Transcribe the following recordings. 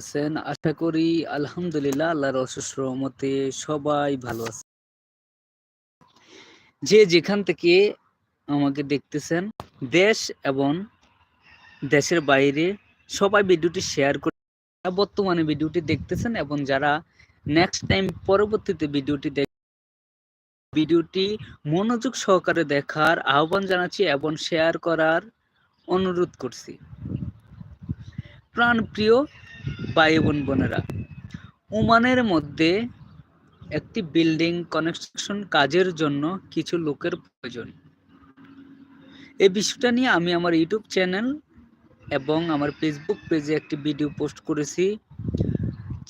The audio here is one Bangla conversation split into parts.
আছেন? আশা করি আলহামদুলিল্লাহ আল্লাহর অশেষ রহমতে সবাই ভালো আছে যে যেখান থেকে আমাকে দেখতেছেন, দেশ এবং দেশের বাইরে সবাই ভিডিওটি শেয়ার করে বর্তমানে ভিডিওটি দেখতেছেন এবং যারা নেক্সট টাইম পরবর্তীতে ভিডিওটি দেখ ভিডিওটি মনোযোগ সহকারে দেখার আহ্বান জানাচ্ছি এবং শেয়ার করার অনুরোধ করছি। প্রাণপ্রিয় ভাই বোন বোনেরা, ওমানের মধ্যে একটি বিল্ডিং কনস্ট্রাকশন কাজের জন্য কিছু লোকের প্রয়োজন। এই বিষয়টা নিয়ে আমি আমার ইউটিউব চ্যানেল এবং আমার ফেসবুক পেজে একটি ভিডিও পোস্ট করেছি।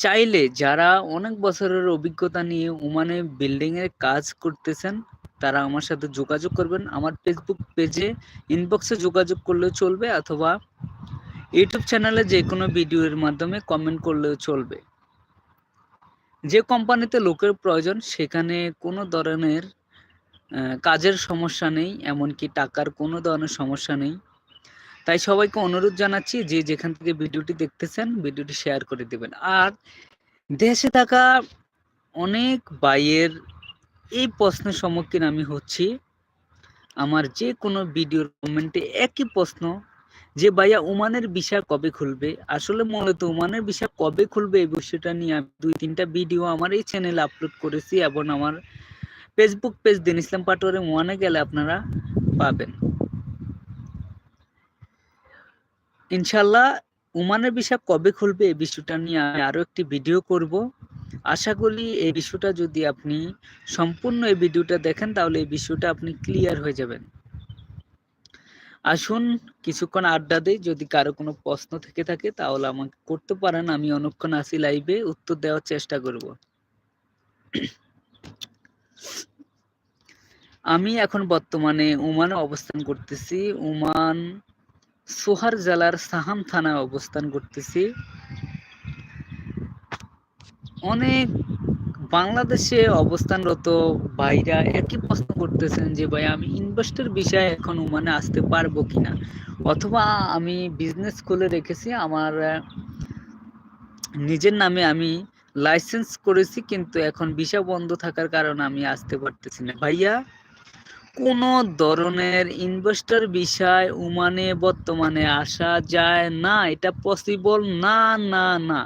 চাইলে যারা অনেক বছরের অভিজ্ঞতা নিয়ে ওমানে বিল্ডিং এর কাজ করতেছেন, তারা আমার সাথে যোগাযোগ করবেন। আমার ফেসবুক পেজে ইনবক্সে যোগাযোগ করলেও চলবে অথবা ইউটিউব চ্যানেলে যে কোনো ভিডিওর মাধ্যমে কমেন্ট করলেও চলবে। যে কোম্পানিতে লোকের প্রয়োজন, সেখানে কোনো ধরনের কাজের সমস্যা নেই, এমনকি টাকার কোনো ধরনের সমস্যা নেই। তাই সবাইকে অনুরোধ জানাচ্ছি যে যেখান থেকে ভিডিওটি দেখতেছেন, ভিডিওটি শেয়ার করে দেবেন। আর দেশে থাকা অনেক বাইয়ের এই প্রশ্নের সম্মুখীন আমি হচ্ছি। আমার যে কোনো ভিডিওর কমেন্টে একই প্রশ্ন যে ভাইয়া ওমানের বিষয় কবে খুলবে? আসলে মূলত ওমানের বিষয় কবে খুলবে এই বিষয়টা নিয়ে আমি দুই, তিনটা ভিডিও আমার এই চ্যানেলে আপলোড করেছি এবং আমার ফেসবুক পেজ দিন ইসলাম পাটোয়ারে ওয়ানে গেলে আপনারা পাবেন। ইনশাল্লাহ ওমানের বিষয় কবে খুলবে এই বিষয়টা নিয়ে আমি আরও একটি ভিডিও করব। আশা করি এই বিষয়টা যদি আপনি সম্পূর্ণ এই ভিডিওটা দেখেন তাহলে এই বিষয়টা আপনি ক্লিয়ার হয়ে যাবেন। আসুন কিছুক্ষণ আড্ডা দেই, যদি কারও কোনো প্রশ্ন থেকে থাকে তাহলে আমাকে করতে পারেন, আমি অনেকক্ষণ আসি লাইভে উত্তর দেওয়ার চেষ্টা করব। আমি এখন বর্তমানে ওমানে অবস্থান করতেছি। ওমান সোহার জেলার সাহাম থানায় অবস্থান করতেছি। অনেক বাংলাদেশে অবস্থানরত ভাইরা একই প্রশ্ন করতেছেন যে, ভাই, আমি ইনভেস্টের বিষয়ে এখন ওমানে আসতে পারব কিনা? অথবা আমি বিজনেস খুলে রেখেছি আমার নিজের নামে আমি লাইসেন্স করেছি, কিন্তু এখন ভিসা বন্ধ থাকার কারণে আমি আসতে পারতেছি না। ভাইয়া, কোন ধরনের ইনভেস্টর বিষয় ওমানে বর্তমানে আসা যায় না? এটা পসিবল না না না।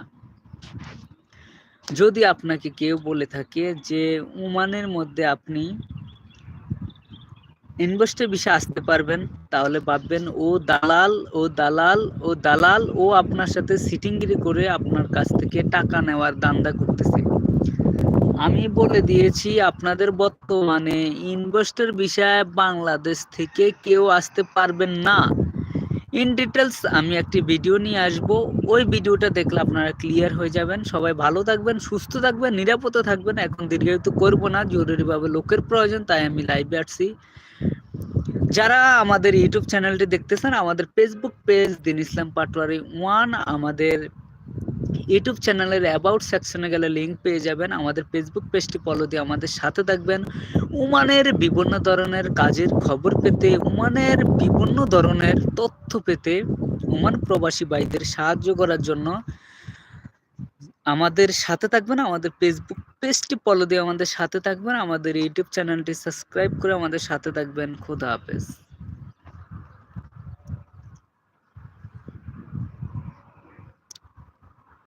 যদি আপনাকে কেউ বলে থাকে যে ওমানের মধ্যে আপনি ইনভেস্টের বিষয়ে আসতে পারবেন, তাহলে ভাববেন, ও দালাল ও দালাল ও দালাল, ও আপনার সাথে সিটিংগিরি করে আপনার কাছ থেকে টাকা নেওয়ার দান্দা করতেছে। আমি বলে দিয়েছি, আপনাদের বর্তমানে ইনভেস্টের বিষয়ে বাংলাদেশ থেকে কেউ আসতে পারবেন না। ইন ডিটেলস আমি একটি ভিডিও নিয়ে আসব। ওই ভিডিওটা দেখলে আপনারা ক্লিয়ার হয়ে যাবেন। সবাই ভালো থাকবেন, সুস্থ থাকবেন, নিরাপদে থাকবেন। এখন দীর্ঘায়িত করব না, জরুরিভাবে লোকের প্রয়োজন, তাই আমি লাইভে আসছি। যারা আমাদের ইউটিউব চ্যানেলটি দেখতেছেন, আমাদের Facebook page Din Islam Patwari one আমাদের ইউটিউব চ্যানেলের অ্যাবাউট সেকশনে গেলে লিঙ্ক পেয়ে যাবেন। আমাদের ফেসবুক পেজটি ফলো দিয়ে আমাদের সাথে থাকবেন। উমানের বিভিন্ন ধরনের কাজের খবর পেতে, উমানের বিভিন্ন ধরনের তথ্য পেতে উমান প্রবাসী ভাইদের সাহায্য করার জন্য আমাদের সাথে থাকবেন। আমাদের ফেসবুক পেজটি ফলো দিয়ে আমাদের সাথে থাকবেন। আমাদের ইউটিউব চ্যানেলটি সাবস্ক্রাইব করে আমাদের সাথে থাকবেন। খুদা হাফেজ।